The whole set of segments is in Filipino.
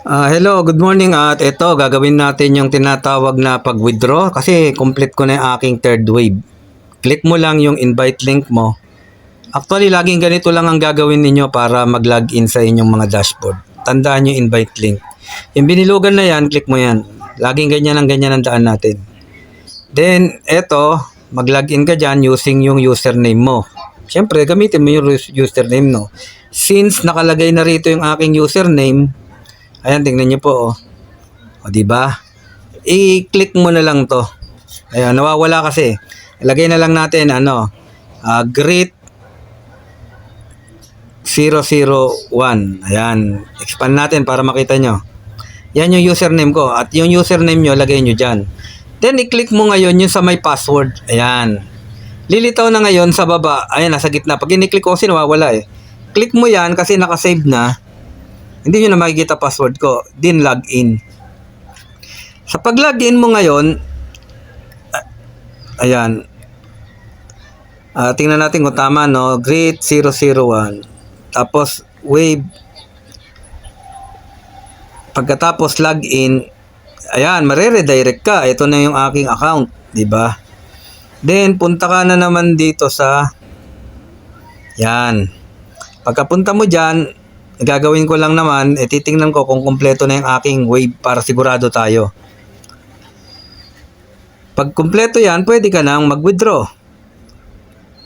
Ah, hello, good morning at ito gagawin natin yung tinatawag na pag-withdraw kasi complete ko na yung aking third wave. Click mo lang yung invite link mo. Actually, laging ganito lang ang gagawin ninyo para mag-login sa inyong mga dashboard. Tandaan yung invite link. Yung binilugan na yan, click mo yan. Laging ganyan ang ganyan ang daan natin. Then, eto, mag-login ka dyan using yung username mo. Siyempre, gamitin mo yung us- username, no? Since nakalagay na rito yung aking username, ayan, tingnan nyo po, oh. O, di ba? I-click mo na lang to. Ayan, nawawala kasi. Ilagay na lang natin, ano, ah, greet 001. Ayan, expand natin para makita nyo. Yan yung username ko. At yung username nyo, lagay nyo dyan. Then, i-click mo ngayon yung sa may password. Ayan. Lilitaw na ngayon sa baba. Ayan, nasa gitna. Pag in-click ko kasi nawawala eh. Click mo yan kasi nakasave na. Hindi nyo na makikita password ko. Then, login. Sa pag-login mo ngayon, ayan. Ah, tingnan natin kung tama, no? Great 001. Tapos, wave. Pagkatapos login, ayan, mareredirect ka. Ito na yung aking account, di ba? Then, punta ka na naman dito sa, yan. Pagkapunta mo dyan, gagawin ko lang naman, eh, titingnan ko kung kumpleto na yung aking wave para sigurado tayo. Pag kumpleto yan, pwede ka nang mag-withdraw.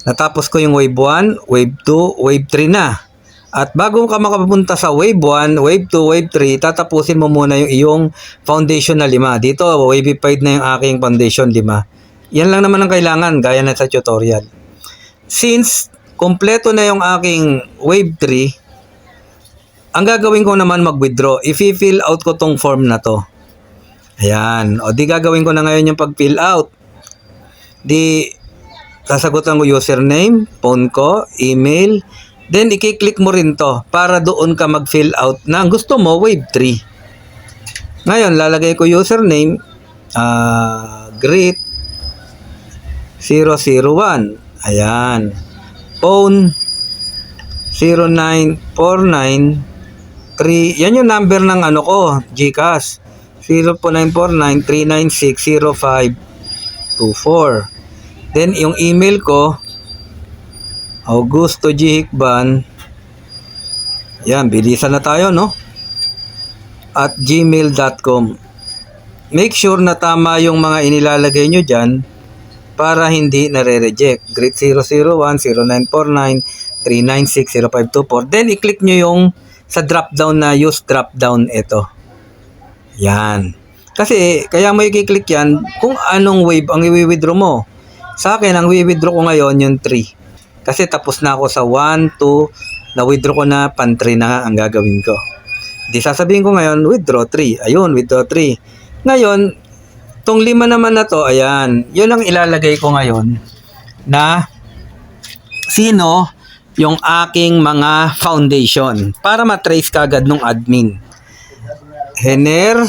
Natapos ko yung wave 1, wave 2, wave 3 na. At bago ka makapunta sa wave 1, wave 2, wave 3, tatapusin mo muna yung iyong foundation na lima. Dito, wavified na yung aking foundation lima. Yan lang naman ang kailangan, gaya na sa tutorial. Since kompleto na yung aking wave 3, ang gagawin ko naman mag-withdraw. I-fill out ko tong form na to. Ayan. O di gagawin ko na ngayon yung pag-fill out. Di sasagutan ko username, phone ko, email, then i-click mo rin to para doon ka mag-fill out na gusto mo wave 3. Ngayon, lalagay ko username, ah greet 001. Ayan. Phone 09493. Yan yung number ng ano ko, GCash. 0949-396-0524. Then, yung email ko, Augusto G. Hikban. Yan, bilisan na tayo, no? At gmail.com. Make sure na tama yung mga inilalagay nyo dyan para hindi nare-reject. Grid 001, 0949, 396, 0524. Then, i-click nyo yung sa drop-down na use drop-down ito. Yan. Kasi, kaya mo i-click yan kung anong wave ang i-withdraw mo. Sa akin, ang i-withdraw ko ngayon yung 3. Kasi tapos na ako sa 1, 2, na-withdraw ko na, pan 3 na ang gagawin ko. Di sasabihin ko ngayon, withdraw 3. Ayun, withdraw 3. Ngayon, tong lima naman na to, ayan, yun ang ilalagay ko ngayon na sino yung aking mga foundation para matrace kagad nung admin. Hener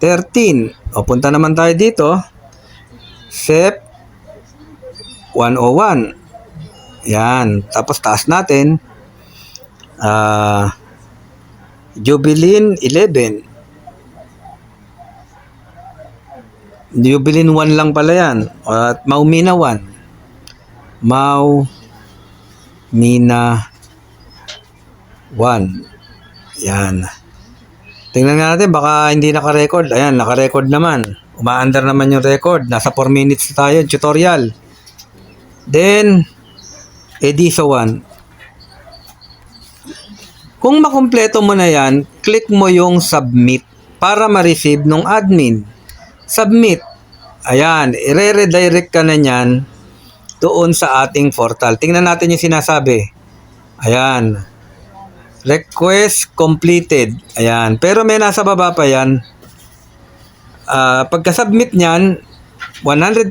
13. O, punta naman tayo dito. Sep 101. Yan. Tapos taas natin. Ah Jubilin 11. Jubilin 1 lang pala yan. At Maumina 1. Mau Mina 1. Yan. Tingnan nga natin, baka hindi naka-record. Ayan, naka-record naman. Umaandar naman yung record. Nasa 4 minutes tayo, tutorial. Then, Ediso 1. Kung makumpleto mo na yan, click mo yung submit para ma-receive nung admin. Submit. Ayan, i-redirect ka na niyan doon sa ating portal. Tingnan natin yung sinasabi. Ayan. Request completed. Ayan. Pero may nasa baba pa yan. Ah, pagka-submit niyan, 100%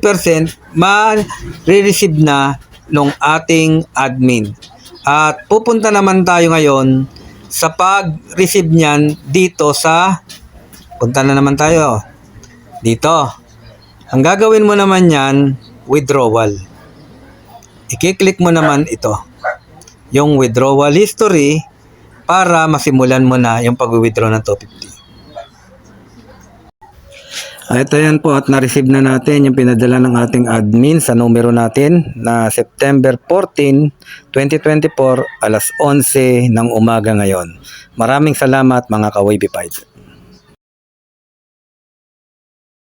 ma-receive na nung ating admin. At pupunta naman tayo ngayon sa pag-receive niyan dito sa punta na naman tayo dito. Ang gagawin mo naman yan, withdrawal. I-click mo naman ito. Yung withdrawal history, para masimulan mo na yung pag-withdraw ng 250. Ah, Ito yan po at na-receive na natin yung pinadala ng ating admin sa numero natin na September 14, 2024 alas 11 ng umaga ngayon. Maraming salamat mga ka-Wavy Pies.